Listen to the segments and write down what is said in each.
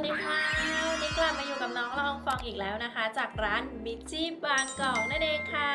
วัสดีค่ะ วันนี้กลับมาอยู่กับน้องละอองฟองอีกแล้วนะคะ จากร้านมิจิบางกอกนั่นเองค่ะ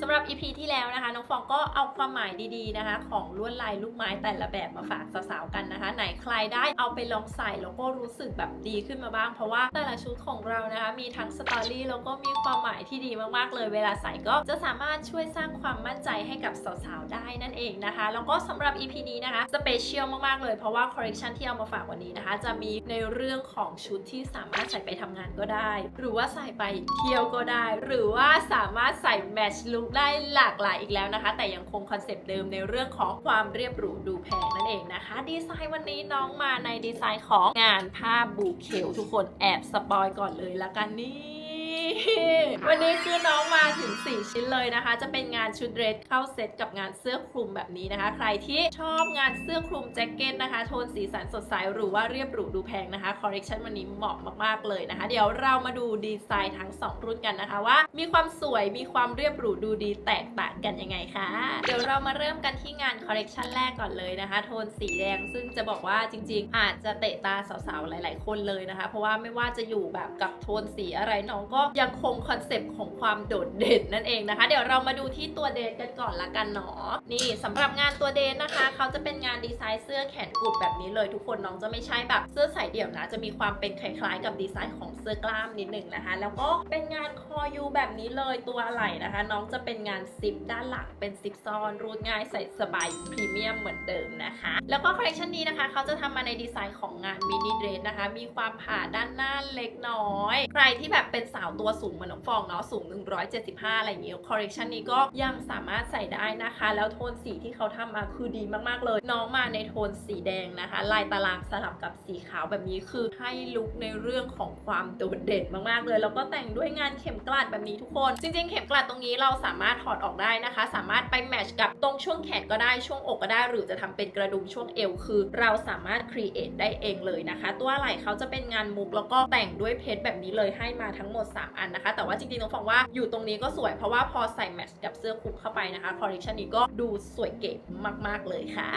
สำหรับ EP ที่แล้วนะคะ น้องฟองก็เอาความหมายดีๆนะคะ ของลวดลายลูกไม้แต่ละแบบมาฝากสาวๆกันนะคะ ไหนใครได้เอาไปลองใส่แล้วก็รู้สึกแบบดีขึ้นมาบ้าง เพราะว่าแต่ละชุดของเรานะคะ มีทั้งสตอรี่แล้วก็มีความหมายที่ดีมากๆเลย เวลาใส่ก็จะสามารถช่วยสร้างความมั่นใจให้กับสาวๆได้นั่นเองนะคะแล้วก็สำหรับ EP นี้นะคะสเปเชียลมากๆเลยเพราะว่าคอลเลคชันที่เอามาฝากวันนี้นะคะ จะมีในเรื่องของชุดที่สามารถใส่ไปทำงานก็ได้ หรือว่าใส่ไปเที่ยวก็ได้ หรือว่าสามารถใส่แมชลุคได้หลากหลายอีกแล้วนะคะ แต่ยังคงคอนเซปต์เดิมในเรื่องของความเรียบหรูดูแพงนั่นเองนะคะ ดีไซน์วันนี้น้องมาในดีไซน์ของงานผ้าบูเคลทุกคนแอบสปอยก่อนเลยละกันนี่ วันนี้คือน้องมาถึง 4 ชิ้นเลยนะคะ จะเป็นงานชุดเดรสเข้าเซตกับงานเสื้อคลุมแบบนี้นะคะ ใครที่ชอบงานเสื้อคลุมแจ็คเก็ตนะคะ โทนสีสันสดใสหรือว่าเรียบหรูดูแพงนะคะ คอลเลคชันวันนี้เหมาะมากๆเลยนะคะ เดี๋ยวเรามาดูดีไซน์ทั้ง 2 รุ่นกันนะคะว่า มีความสวยมีความเรียบหรูดูดีแตกต่างกันยังไงคะเดี๋ยวเรามาเริ่มกันที่งานคอลเลคชันแรกก่อนเลยนะคะ โทนสีแดงซึ่งจะบอกว่าจริง ๆ อาจจะเตะตาสาวๆหลาย ๆ คนเลยนะคะ เพราะว่าไม่ว่าจะอยู่แบบกับโทนสีอะไรน้องก็ยังคงคอนเซปต์ของความโดดเด่นนั่นเองนะคะ เดี๋ยวเรามาดูที่ตัวเดทกันก่อนละกันเนาะนี่สำหรับงานตัวเดทนะคะ เขาจะเป็นงานดีไซน์เสื้อแขนกุดแบบนี้เลยทุกคนน้องจะไม่ใช่แบบเสื้อใสายเดี่ยวนะ จะมีความเป็นคล้ายๆ กับดีไซน์ของเสื้อกล้ามนิดหนึ่งนะคะ แล้วก็เป็นงานคอยูแบบนี้เลยตัวไหล่นะคะ น้องจะเป็นงานซิปด้านหลังเป็นซิปซ้อนรูดง่ายใส่สบายพรีเมียมเหมือนเดิมนะคะ แล้วก็คอลเลคชันนี้นะคะเขาจะทำมาในดีไซน์ของงานมินิเดรสนะคะ มีความผ่าด้านหน้าเล็กน้อย ใครที่แบบเป็นสาวตัวสูงเหมือนน้องฟองเนาะสูง 175 อะไรอย่างเงี้ยคอลเลคชันนี้ก็ยังสามารถใส่ได้นะคะ แล้วโทนสีที่เขาทำมาคือดีมากๆเลย น้องมาในโทนสีแดงนะคะ ลายตารางสลับกับสีขาวแบบนี้คือให้ลุคในเรื่องของความโดดเด่นมากๆเลย แล้วก็แต่งด้วยงานเข็มกลัดแบบนี้ทุกคน จริง ๆ เข็มกลัดตรงนี้เราสามารถถอดออกได้นะคะ สามารถไปแมทช์กับตรงช่วงแขนก็ได้ช่วงอกก็ได้ หรือจะทำเป็นกระดุมช่วงเอวคือ เราสามารถครีเอทได้เองเลยนะคะ ตัวไหล่เขาจะเป็นงานมุกแล้วก็แต่งด้วยเพชรแบบนี้เลยให้มาทั้งหมด 3 อันนะคะ แต่ว่าจริงๆต้องฟังว่าอยู่ตรงนี้ก็สวยเพราะว่าพอใส่แมทช์กับเสื้อคลุมเข้าไปนะคะคอลเลคชันนี้ก็ดูสวยเก๋มากๆเลยค่ะ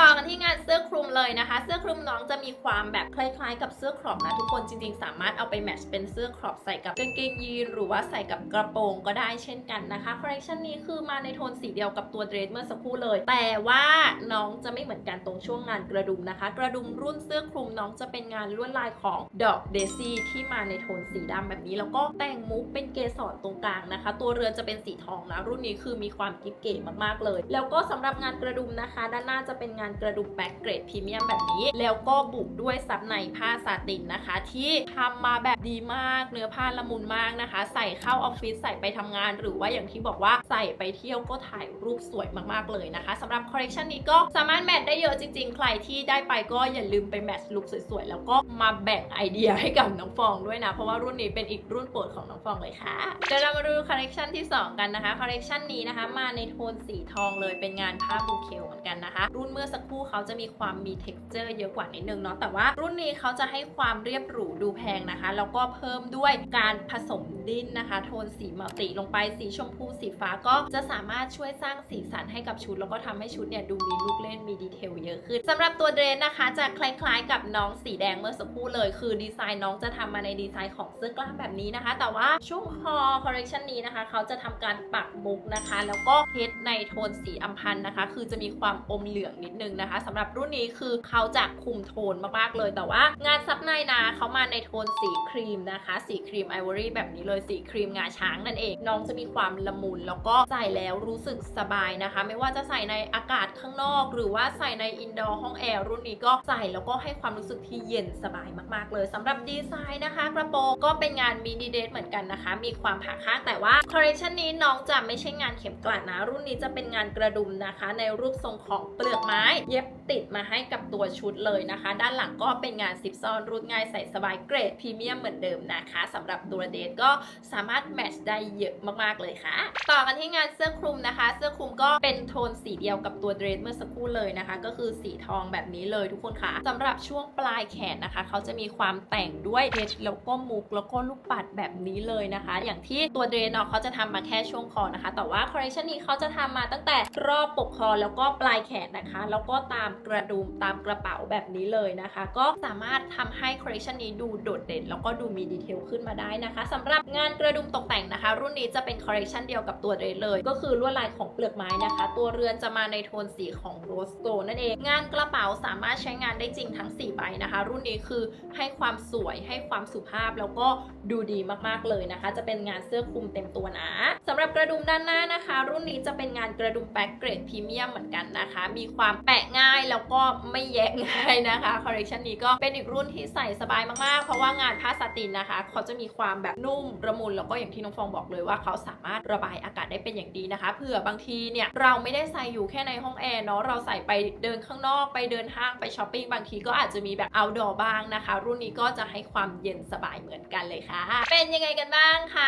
ต่อกันที่งานเสื้อคลุมเลยนะคะ เสื้อคลุมน้องจะมีความแบบคล้ายๆ กับเสื้อครอปนะทุกคนจริงๆ สามารถเอาไปแมทช์เป็นเสื้อครอปใส่กับกางเกงยีนหรือว่าใส่กับกระโปรงก็ได้เช่นกันนะคะคอลเลคชันนี้คือมาในโทนสีเดียวกับตัวเดรสเมื่อสักครู่เลย แต่ว่าน้องจะไม่เหมือนกันตรงช่วงงานกระดุมนะคะ กระดุมรุ่นเสื้อคลุมน้องจะเป็นงานลวดลายของดอกเดซี่ที่มาในโทนสีดำแบบนี้แล้วก็แต่งมุกเป็นเกสรตรงกลางนะคะ ตัวเรือนจะเป็นสีทองนะรุ่นนี้คือมีความกิ๊บเก๋มากๆเลย แล้วก็สำหรับงานกระดุมนะคะ ด้านหน้าจะเป็นงานกระดุมแบ็กเกรดพรีเมียมแบบนี้ แล้วก็บุกด้วยซับในผ้าซาตินนะคะ ที่ทำมาแบบดีมากเนื้อผ้าละมุนมากนะคะ ใส่เข้าออฟฟิศใส่ไปทำงาน หรือว่าอย่างที่บอกว่าใส่ไปเที่ยวก็ถ่ายรูปสวยมากๆเลยนะคะสำหรับคอลเลคชันนี้ก็สามารถแมทได้เยอะจริง ๆ ใครที่ได้ไปก็อย่าลืมไปแมทลุคสวยๆแล้วก็มาแบ่งไอเดียให้กับน้องฟองด้วยนะ เพราะว่ารุ่นนี้เป็นอีกรุ่นโปรดของน้องฟองเลยค่ะเดี๋ยวเรามาดูคอลเลคชันที่ 2 กันนะคะคอลเลคชันนี้นะคะ มาในโทนสีทองเลยเป็นงานผ้าบูเคลเหมือนกันนะคะ รุ่นเมื่อสักครู่เขาจะมีความมี t e x t อร์เยอะกว่านิดนึงเนาะแต่ว่ารุ่นนี้เขาจะให้ความเรียบหรูดูแพงนะคะ แล้วก็เพิ่มด้วยการผสมดินนะคะ โทนสีมัลติลงไปสีชมพูสีฟ้าก็จะสามารถช่วยสร้างสีสันให้กับชุด แล้วก็ทำให้ชุดเนี่ยดูมีลูกเล่นมีดีเทลเยอะขึ้นสำหรับตัวเดรสนะคะจะคล้ายๆ กับน้องสีแดงเมื่อสักครู่เลย คือดีไซน์น้องจะทำมาในดีไซน์ของเสื้อกล้ามแบบนี้นะคะ แต่ว่าช่วงคอคอลเลคชันนี้นะคะ เขาจะทำการปักมุกนะคะ แล้วก็เพชรในโทนสีอัมพันธ์นะคะ คือจะมีความอมเหลืองนิดนึงนะคะสำหรับรุ่นนี้คือเขาจะคุมโทนมากๆเลย แต่ว่างานซับในนะเขามาในโทนสีครีมนะคะ สีครีมไอวอรี่แบบนี้เลยสีครีมงาช้างนั่นเอง น้องจะมีความละมุน แล้วก็ใส่แล้วรู้สึกสบายนะคะ ไม่ว่าจะใส่ในอากาศข้างนอก หรือว่าใส่ในอินดอร์ห้องแอร์รุ่นนี้ก็ใส่แล้วก็ให้ความรู้สึกที่เย็นสบายมากๆเลยสำหรับดีไซน์นะคะ กระโปรงก็เป็นงานมินิเดทเหมือนกันนะคะมีีความผ่าข้างแต่ว่าคอลเลคชันนี้น้องจะไม่ใช่งานเข็มกลัดนะ รุ่นนี้จะเป็นงานกระดุมนะคะ ในรูปทรงของเปลือกไม้ เย็บติดมาให้กับตัวชุดเลยนะคะ ด้านหลังก็เป็นงานซิปซ่อนรูดง่ายใส่สบายเกรดพรีเมียมเหมือนเดิมนะคะสำหรับตัวเดทก็สามารถแมทช์ได้เยอะมากๆเลยค่ะ ต่อกันที่งานเสื้อคลุมนะคะ เสื้อคลุมก็เป็นโทนสีเดียวกับตัวเดรสเมื่อสักครู่เลยนะคะ ก็คือสีทองแบบนี้เลยทุกคนค่ะสำหรับช่วงปลายแขนนะคะ เขาจะมีความแต่งด้วยเพชรแล้วก็มุกแล้วก็ลูกปัดแบบนี้เลยนะคะอย่างที่ตัวเดรนเนาะเขาจะทำมาแค่ช่วงคอนะคะ แต่ว่าคอลเลคชันนี้เขาจะทำมาตั้งแต่รอบปกคอแล้วก็ปลายแขนนะคะ แล้วก็ตามกระดุมตามกระเป๋าแบบนี้เลยนะคะ ก็สามารถทำให้คอลเลคชันนี้ดูโดดเด่น แล้วก็ดูมีดีเทลขึ้นมาได้นะคะสำหรับงานกระดุมตกแต่งนะคะ รุ่นนี้จะเป็นคอลเลคชันเดียวกับตัวเดรเลย ก็คือลวดลายของเปลือกไม้นะคะ ตัวเรือนจะมาในโทนสีของโรสโกนั่นเอง งานกระเป๋าสามารถใช้งานได้จริงทั้ง 4 ใบนะคะ รุ่นนี้คือให้ความสวยให้ความสุภาพแล้วก็ดูดีมากๆเลยนะคะ จะเป็นงานเสื้อคลุมเต็มตัวนะสำหรับกระดุมด้านหน้านะคะ รุ่นนี้จะเป็นงานกระดุมแบ็กเกรดพรีเมียมเหมือนกันนะคะ มีความแปะง่ายแล้วก็ไม่แยะง่ายนะคะคอลเลคชันนี้ก็เป็นอีกรุ่นที่ใส่สบายมากๆ เพราะว่างานผ้าสตินนะคะ เขาจะมีความแบบนุ่มระมุนแล้วก็อย่างที่น้องฟองบอกเลยว่าเขาสามารถระบายอากาศได้เป็นอย่างดีนะคะเผื่อบางทีเนี่ยเราไม่ได้ใส่อยู่แค่ในห้องแอร์เนาะเราใส่ไปเดินข้างนอกไปเดินห้างไปช้อปปิ้งบางทีก็อาจจะมีแบบ outdoor บ้างนะคะ รุ่นนี้ก็จะให้ความเย็นสบายเหมือนกันเลยค่ะ เป็นยังไงกันบ้างคะส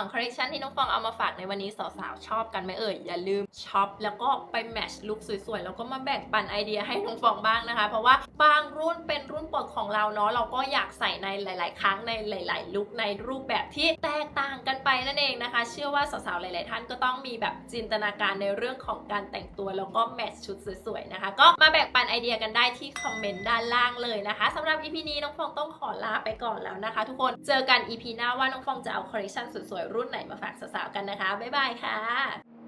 องคอลเลคชันที่น้องฟองเอามาฝากในวันนี้สาวๆ ชอบกันไหมเอ่ย อย่าลืมช็อปแล้วก็ไปแมทช์ลุคสวยๆ แล้วก็มาแบ่งปันไอเดียให้น้องฟองบ้างนะคะ เพราะว่าบางรุ่นเป็นรุ่นโปรดของเราเนาะเราก็อยากใส่ในหลาย ๆ ครั้งในหลาย ๆ ลุคในรูปแบบที่แตกต่างกันไปนั่นเองนะคะ เชื่อว่าสาวๆ หลาย ๆ ท่านก็ต้องมีแบบจินตนาการในเรื่องของการแต่งตัวแล้วก็แมทช์ชุดสวยๆ นะคะ ก็มาแบ่งปันไอเดียกันได้ที่คอมเมนต์ด้านล่างเลยนะคะสำหรับ EP นี้น้องฟองต้องขอลาไปก่อนแล้วนะคะ ทุกคนเจอกัน EP หน้าว่าน้องฟองจะเอาคอลเลคชันสวยๆรุ่นไหนมาฝากสาวๆกันนะคะ บ๊ายบายค่ะ